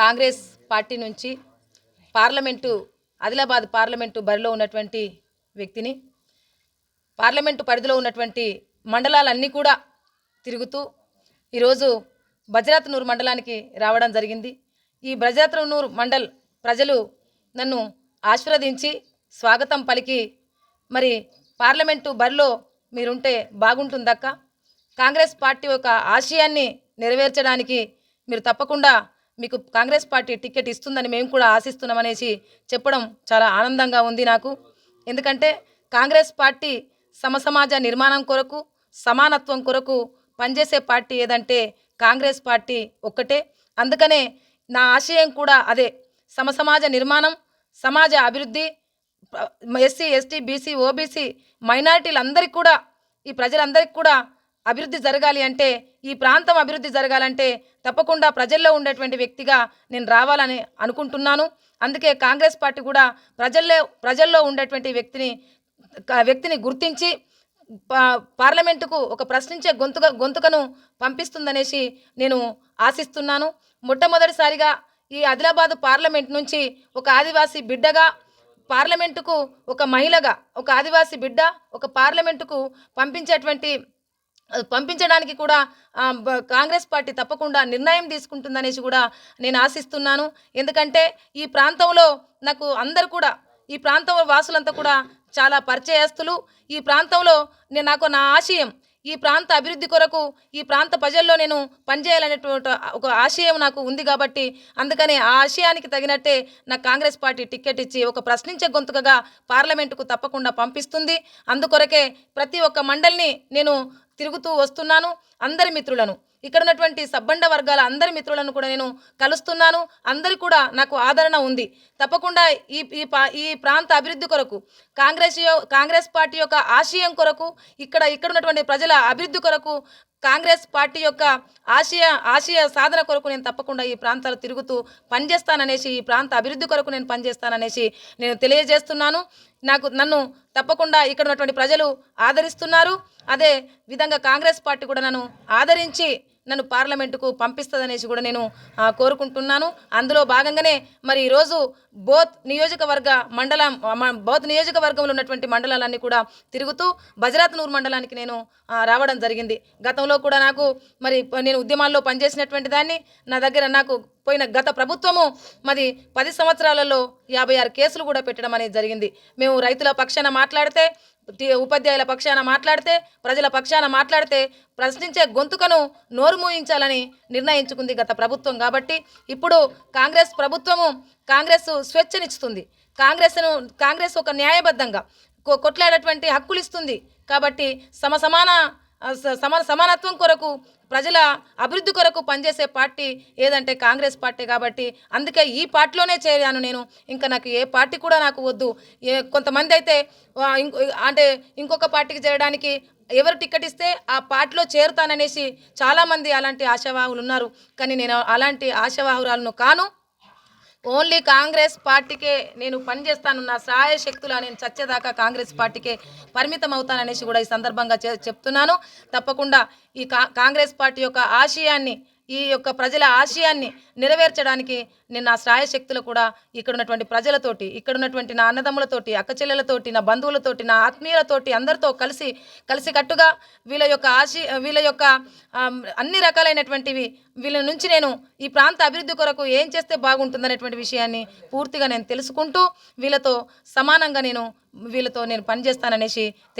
Congress party నుంచి parliament Adilabad parliament బరిలో ఉన్నటువంటి వ్యక్తిని పార్లమెంటు పరిధిలో ఉన్నటువంటి మండలాలన్నీ కూడా తిరుగుతూ ఈరోజు బజరాత్నూరు మండలానికి రావడం జరిగింది. ఈ బజరాత్నూరు మండల్ ప్రజలు నన్ను ఆశీర్వదించి స్వాగతం పలికి మరి పార్లమెంటు బరిలో మీరుంటే బాగుంటుందక్క? కాంగ్రెస్ పార్టీ యొక్క ఆశయాన్ని నెరవేర్చడానికి మీరు తప్పకుండా మీకు కాంగ్రెస్ పార్టీ టికెట్ ఇస్తుందని మేము కూడా ఆశిస్తున్నామనేసి చెప్పడం చాలా ఆనందంగా ఉంది నాకు. ఎందుకంటే కాంగ్రెస్ పార్టీ సమసమాజ నిర్మాణం కొరకు సమానత్వం కొరకు పనిచేసే పార్టీ ఏదంటే కాంగ్రెస్ పార్టీ ఒక్కటే. అందుకనే నా ఆశయం కూడా అదే. సమసమాజ నిర్మాణం సమాజ అభివృద్ధి ఎస్సీ ఎస్టీ బీసీ ఓబీసీ మైనారిటీలందరికీ కూడా ఈ ప్రజలందరికీ కూడా అభివృద్ధి జరగాలి అంటే ఈ ప్రాంతం అభివృద్ధి జరగాలంటే తప్పకుండా ప్రజల్లో ఉండేటువంటి వ్యక్తిగా నేను రావాలని అనుకుంటున్నాను. అందుకే కాంగ్రెస్ పార్టీ కూడా ప్రజల్లో ప్రజల్లో ఉండేటువంటి వ్యక్తిని వ్యక్తిని గుర్తించి పా- పార్లమెంటుకు ఒక ప్రశ్నించే గొంతుక గొంతుకను పంపిస్తుందనేసి నేను ఆశిస్తున్నాను. మొట్టమొదటిసారిగా ఈ ఆదిలాబాదు పార్లమెంట్ నుంచి ఒక ఆదివాసీ బిడ్డగా పార్లమెంటుకు ఒక మహిళగా ఒక ఆదివాసీ బిడ్డ ఒక పార్లమెంటుకు పంపించేటువంటి పంపించడానికి కూడా కాంగ్రెస్ పార్టీ తప్పకుండా నిర్ణయం తీసుకుంటుందనేసి కూడా నేను ఆశిస్తున్నాను. ఎందుకంటే ఈ ప్రాంతంలో నాకు అందరు కూడా ఈ ప్రాంతం వాసులంతా కూడా చాలా పరిచయస్తులు. ఈ ప్రాంతంలో నేను నాకు నా ఆశయం ఈ ప్రాంత అభివృద్ధి కొరకు ఈ ప్రాంత ప్రజల్లో నేను పనిచేయాలనేటువంటి ఒక ఆశయం నాకు ఉంది కాబట్టి అందుకని ఆ ఆశయానికి తగినట్టే నాకు కాంగ్రెస్ పార్టీ టికెట్ ఇచ్చి ఒక ప్రశ్నించే గొంతుకగా పార్లమెంటుకు తప్పకుండా పంపిస్తుంది. అందుకొరకే ప్రతి ఒక్క మండలిని నేను తిరుగుతూ వస్తున్నాను. అందరి మిత్రులను ఇక్కడ ఉన్నటువంటి సబ్బండ వర్గాల అందరి మిత్రులను కూడా నేను కలుస్తున్నాను. అందరి కూడా నాకు ఆదరణ ఉంది. తప్పకుండా ఈ ఈ పా- ఈ ప్రాంత అభివృద్ధి కొరకు కాంగ్రెస్ కాంగ్రెస్ పార్టీ యొక్క ఆశయం కొరకు ఇక్కడ ఇక్కడ ఉన్నటువంటి ప్రజల అభివృద్ధి కొరకు కాంగ్రెస్ పార్టీ యొక్క ఆశయ ఆశయ సాధన కొరకు నేను తప్పకుండా ఈ ప్రాంతాలు తిరుగుతూ పనిచేస్తాననేసి ఈ ప్రాంత అభివృద్ధి కొరకు నేను పనిచేస్తాననేసి నేను తెలియజేస్తున్నాను. నాకు నన్ను తప్పకుండా ఇక్కడ ఉన్నటువంటి ప్రజలు ఆదరిస్తున్నారు. అదే విధంగా కాంగ్రెస్ పార్టీ కూడా నన్ను ఆదరించి నన్ను పార్లమెంటుకు పంపిస్తుందనేసి కూడా నేను కోరుకుంటున్నాను. అందులో భాగంగానే మరి ఈరోజు బోత్ నియోజకవర్గ మండలం బోత్ నియోజకవర్గంలో ఉన్నటువంటి మండలాలన్నీ కూడా తిరుగుతూ బజరాత్నూర్ మండలానికి నేను రావడం జరిగింది. గతంలో కూడా నాకు మరి నేను ఉద్యమాల్లో పనిచేసినటువంటి దాన్ని నా దగ్గర నాకు పోయిన గత ప్రభుత్వము మరి పది సంవత్సరాలలో యాభై ఆరు కేసులు కూడా పెట్టడం అనేది జరిగింది. మేము రైతుల పక్షాన మాట్లాడితే ఉపాధ్యాయుల పక్షాన మాట్లాడితే ప్రజల పక్షాన మాట్లాడితే ప్రశ్నించే గొంతుకను నోరు మూయించాలని నిర్ణయించుకుంది గత ప్రభుత్వం కాబట్టి ఇప్పుడు కాంగ్రెస్ ప్రభుత్వము కాంగ్రెస్ స్వేచ్ఛనిస్తుంది కాంగ్రెస్ను కాంగ్రెస్ ఒక న్యాయబద్ధంగా కొట్లాడేటువంటి హక్కులు ఇస్తుంది కాబట్టి సమసమాన సమాన స- సమానత్వం కొరకు ప్రజల అభివృద్ధి కొరకు పనిచేసే పార్టీ ఏదంటే కాంగ్రెస్ పార్టీ కాబట్టి అందుకే ఈ పార్టీలోనే చేరాను నేను. ఇంకా నాకు ఏ పార్టీ కూడా నాకు వద్దు. ఏ కొంతమంది అయితే అంటే ఇంకొక పార్టీకి చేరడానికి ఎవరు టికెట్ ఇస్తే ఆ పార్టీలో చేరుతాననేసి చాలామంది అలాంటి ఆశావాహులు ఉన్నారు. కానీ నేను అలాంటి ఆశావాహురాలను కాను. ఓన్లీ కాంగ్రెస్ పార్టీకే నేను పనిచేస్తాను నా సహాయ శక్తుల నేను చచ్చేదాకా కాంగ్రెస్ పార్టీకే పరిమితం అవుతాననేసి కూడా ఈ సందర్భంగా చెప్తున్నాను. తప్పకుండా ఈ కా కాంగ్రెస్ పార్టీ యొక్క ఆశయాన్ని ఈ యొక్క ప్రజల ఆశయాన్ని నెరవేర్చడానికి నేను నా శ్రాయశక్తులు శక్తులు కూడా ఇక్కడ ఉన్నటువంటి ప్రజలతోటి ఇక్కడ ఉన్నటువంటి నా అన్నదమ్ములతోటి అక్కచెల్లెలతోటి నా బంధువులతోటి నా ఆత్మీయులతోటి అందరితో కలిసి కలిసికట్టుగా వీళ్ళ యొక్క ఆశ వీళ్ళ యొక్క అన్ని రకాలైనటువంటివి వీళ్ళ నుంచి నేను ఈ ప్రాంత అభివృద్ధి కొరకు ఏం చేస్తే బాగుంటుందనేటువంటి విషయాన్ని పూర్తిగా నేను తెలుసుకుంటూ వీళ్ళతో సమానంగా నేను వీళ్ళతో నేను పనిచేస్తాననేసి